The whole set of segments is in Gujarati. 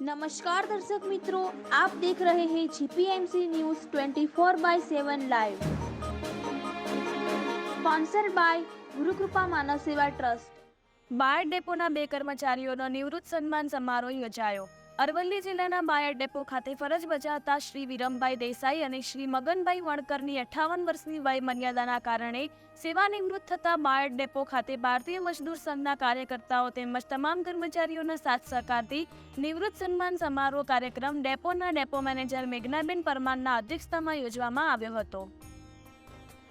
નમસ્કાર દર્શક મિત્રો, આપ દેખ રહે હે GPMC news 24 by 7 live sponsor by Gurukrupa Manav Seva trust. Bye ડેપોના બે કર્મચારીઓનો નિવૃત્ત સન્માન સમારોહ યોજાયો. અરવલ્લી જિલ્લાના બાયર ડેપો ખાતે ફરજ બજાવતા શ્રી વિરમભાઈ દેસાઈ અને શ્રી મગનભાઈ વણકરની અઠ્ઠાવન વર્ષની વય મર્યાદાના કારણે સેવાનિવૃત્ત થતા બાયર ડેપો ખાતે ભારતીય મજદૂર સંઘના કાર્યકર્તાઓ તેમજ તમામ કર્મચારીઓના સાથ સહકારથી નિવૃત્ત સન્માન સમારોહ કાર્યક્રમ ડેપોના ડેપો મેનેજર મેઘનાબેન પરમારના અધ્યક્ષતામાં યોજવામાં આવ્યો હતો.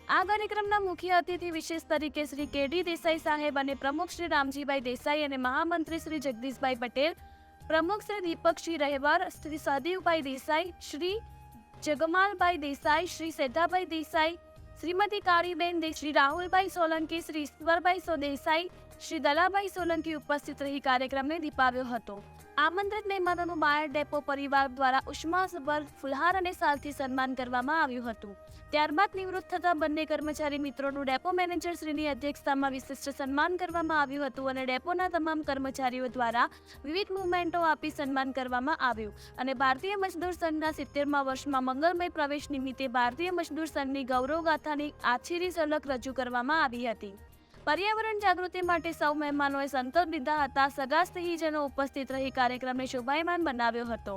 આ કાર્યક્રમના મુખ્ય અતિથિ વિશેષ તરીકે શ્રી કેડી દેસાઈ સાહેબ અને પ્રમુખ શ્રી રામજીભાઈ દેસાઈ અને મહામંત્રી શ્રી જગદીશભાઈ પટેલ પ્રમુખ શ્રી દીપકસિંહ રહેવાર શ્રી સદીવભાઈ દેસાઈ, શ્રી જગમાલભાઈ દેસાઈ, શ્રી સેધાભાઈ દેસાઈ, શ્રીમતી કાળીબેન શ્રી રાહુલભાઈ સોલંકી, શ્રી ઈશ્વરભાઈ સો દેસાઈ શ્રી દલાભાઈ સોલંકી ઉપસ્થિત રહી કાર્યક્રમને દીપાવ્યો હતો. આમંત્રિત મહેમાનોનું બાયર ડેપો પરિવાર દ્વારા ઉષ્માસભર ફુલહાર અને સાલથી સન્માન કરવામાં આવ્યું હતું. ત્યારબાદ નિવૃત્ત થતા બંને કર્મચારી મિત્રોનું ડેપો મેનેજર શ્રીની અધ્યક્ષતામાં વિશિષ્ટ સન્માન કરવામાં આવ્યું હતું અને ડેપોના તમામ કર્મચારીઓ દ્વારા વિવિધ મુવમેન્ટો આપી સન્માન કરવામાં આવ્યું. અને ભારતીય મજદૂર સંઘના સિત્તેરમા વર્ષમાં મંગલમય પ્રવેશ નિમિત્તે ભારતીય મજદૂર સંઘની ગૌરવગાથાની આછીરી ઝલક રજૂ કરવામાં આવી હતી. પર્યાવરણ જાગૃતિ માટે સૌ મહેમાનોએ સંકલ્પ લીધા હતા. સગા સ્નેહીજનો ઉપસ્થિત રહી કાર્યક્રમને શોભાયમાન બનાવ્યો હતો.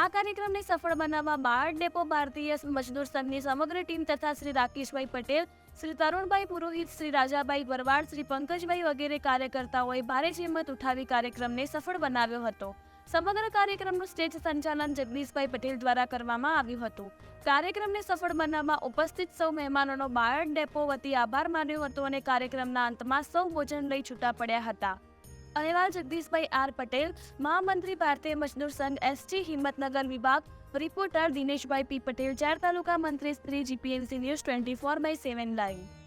આ કાર્યક્રમને સફળ બનાવવા બાળ ડેપો ભારતીય મજદૂર સંઘની સમગ્ર ટીમ તથા શ્રી રાકેશભાઈ પટેલ, શ્રી તરુણભાઈ પુરોહિત, શ્રી રાજાભાઈ ભરવાડ શ્રી પંકજભાઈ વગેરે કાર્યકર્તાઓએ ભારે હિંમત ઉઠાવી કાર્યક્રમને સફળ બનાવ્યો હતો. સમગ્ર કાર્યક્રમનું સ્ટેજ સંચાલન જગદીશભાઈ પટેલ દ્વારા કરવામાં આવ્યું હતું. કાર્યક્રમને સફળ બનાવવા ઉપસ્થિત સૌ મહેમાનોનો બાયડ ડેપો વતી આભાર માન્યો હતો અને કાર્યક્રમના અંતમાં સૌ ભોજન લઈ છૂટા પડ્યા હતા. અહેવાલ જગદીશભાઈ આર પટેલ, મહામંત્રી ભારતીય મજદૂર સંઘ એસટી, હિંમતનગર વિભાગ, રિપોર્ટર દિનેશભાઈ પી પટેલ, ચાર તાલુકા મંત્રી Shri GPMC news twenty four by seven live.